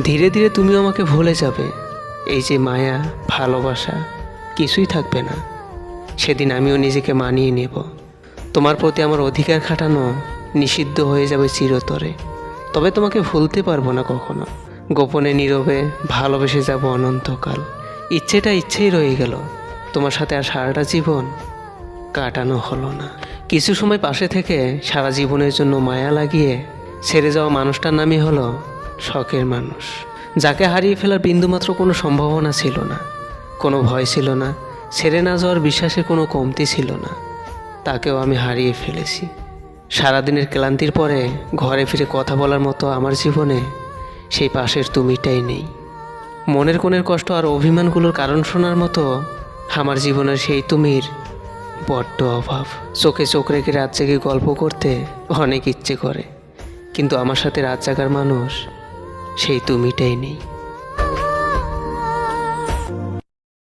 ধীরে ধীরে তুমিও আমাকে ভুলে যাবে। এই যে মায়া, ভালোবাসা, কিছুই থাকবে না। সেদিন আমিও নিজেকে মানিয়ে নেব। তোমার প্রতি আমার অধিকার খাটানো নিষিদ্ধ হয়ে যাবে চিরতরে। তবে তোমাকে ভুলতে পারব না কখনো। গোপনে, নীরবে ভালোবেসে যাব অনন্তকাল। ইচ্ছেটা ইচ্ছেই রয়ে গেল। তোমার সাথে আর সারাটা জীবন কাটানো হলো না। কিছু সময় পাশে থেকে সারা জীবনের জন্য মায়া লাগিয়ে ছেড়ে যাওয়া মানুষটার নামই হলো শখের মানুষ। যাকে হারিয়ে ফেলার বিন্দুমাত্র কোনো সম্ভাবনা ছিল না, কোনো ভয় ছিল না, ছেড়ে না যাওয়ার বিশ্বাসের কোনো কমতি ছিল না। তাকেও আমি হারিয়ে ফেলেছি। সারাদিনের ক্লান্তির পরে ঘরে ফিরে কথা বলার মতো আমার জীবনে সেই পাশের তুমিটাই নেই। মনের কোণের কষ্ট আর অভিমানগুলোর কারণ শোনার মতো আমার জীবনের সেই তুমির বড্ড অভাব। চোখে চোখ রেখে রাত জেগে গল্প করতে অনেক ইচ্ছে করে, কিন্তু আমার সাথে রাত জাগার মানুষ সেই তুমিটাই নেই।